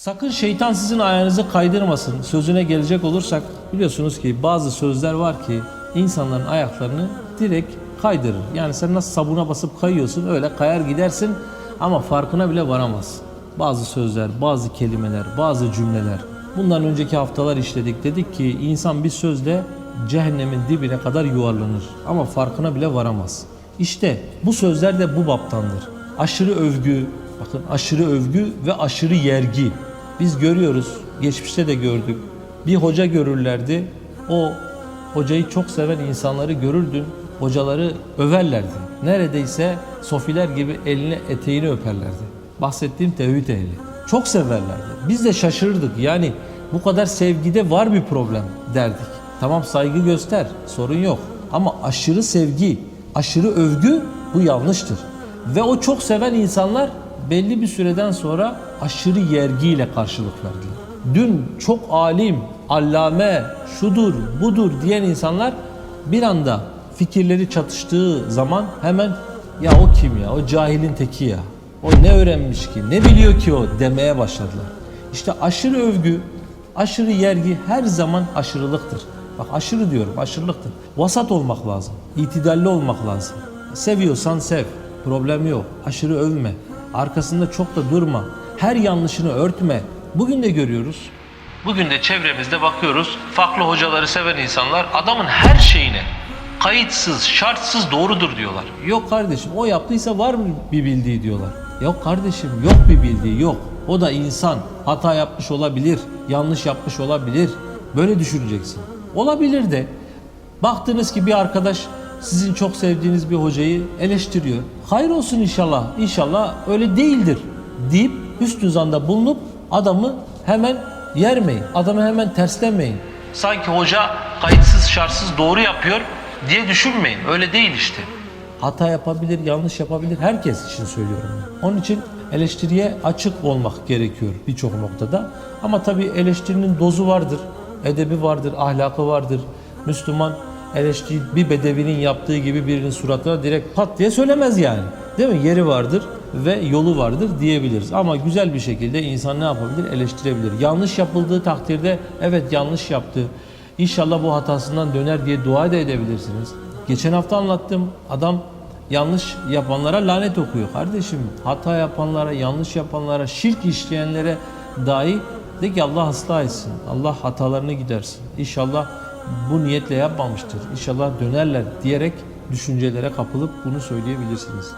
Sakın şeytan sizin ayağınızı kaydırmasın. Sözüne gelecek olursak biliyorsunuz ki bazı sözler var ki insanların ayaklarını direkt kaydırır. Yani sen nasıl sabuna basıp kayıyorsun öyle kayar gidersin ama farkına bile varamaz. Bazı sözler, bazı kelimeler, bazı cümleler. Bundan önceki haftalar işledik. Dedik ki insan bir sözle cehennemin dibine kadar yuvarlanır ama farkına bile varamaz. İşte bu sözler de bu baptandır. Aşırı övgü, bakın aşırı övgü ve aşırı yergi. Biz görüyoruz, geçmişte de gördük. Bir hoca görürlerdi. O hocayı çok seven insanları görürdün. Hocaları överlerdi. Neredeyse sofiler gibi eline eteğini öperlerdi. Bahsettiğim tevhid ehli. Çok severlerdi. Biz de şaşırırdık. Yani bu kadar sevgide var bir problem derdik. Tamam saygı göster, sorun yok. Ama aşırı sevgi, aşırı övgü bu yanlıştır. Ve o çok seven insanlar belli bir süreden sonra aşırı yergiyle karşılık verdiler. Dün çok alim, allame, şudur, budur diyen insanlar bir anda fikirleri çatıştığı zaman hemen ya o kim ya, o cahilin teki ya, o ne öğrenmiş ki, ne biliyor ki o demeye başladılar. İşte aşırı övgü, aşırı yergi her zaman aşırılıktır. Bak aşırı diyorum, aşırılıktır. Vasat olmak lazım, itidalli olmak lazım. Seviyorsan sev, problem yok. Aşırı övme, arkasında çok da durma. Her yanlışını örtme. Bugün de görüyoruz. Bugün de çevremizde bakıyoruz. Farklı hocaları seven insanlar adamın her şeyine kayıtsız, şartsız doğrudur diyorlar. Yok kardeşim o yaptıysa var mı bir bildiği diyorlar. Yok kardeşim yok bir bildiği yok. O da insan. Hata yapmış olabilir, yanlış yapmış olabilir. Böyle düşüneceksin. Olabilir de baktınız ki bir arkadaş sizin çok sevdiğiniz bir hocayı eleştiriyor. Hayır olsun inşallah. İnşallah öyle değildir deyip üstü zanda bulunup adamı hemen yermeyin. Adamı hemen terslemeyin. Sanki hoca kayıtsız şartsız doğru yapıyor diye düşünmeyin. Öyle değil işte. Hata yapabilir, yanlış yapabilir. Herkes için söylüyorum. Onun için eleştiriye açık olmak gerekiyor birçok noktada. Ama tabii eleştirinin dozu vardır, edebi vardır, ahlakı vardır. Müslüman eleştiri bir bedevinin yaptığı gibi birinin suratına direkt pat diye söylemez yani. Değil mi? Yeri vardır ve yolu vardır diyebiliriz. Ama güzel bir şekilde insan ne yapabilir? Eleştirebilir. Yanlış yapıldığı takdirde evet yanlış yaptı. İnşallah bu hatasından döner diye dua da edebilirsiniz. Geçen hafta anlattım. Adam yanlış yapanlara lanet okuyor. Kardeşim hata yapanlara, yanlış yapanlara, şirk işleyenlere dahi de ki Allah ıslah etsin. Allah hatalarını gidersin. İnşallah bu niyetle yapmamıştır. İnşallah dönerler diyerek düşüncelere kapılıp bunu söyleyebilirsiniz.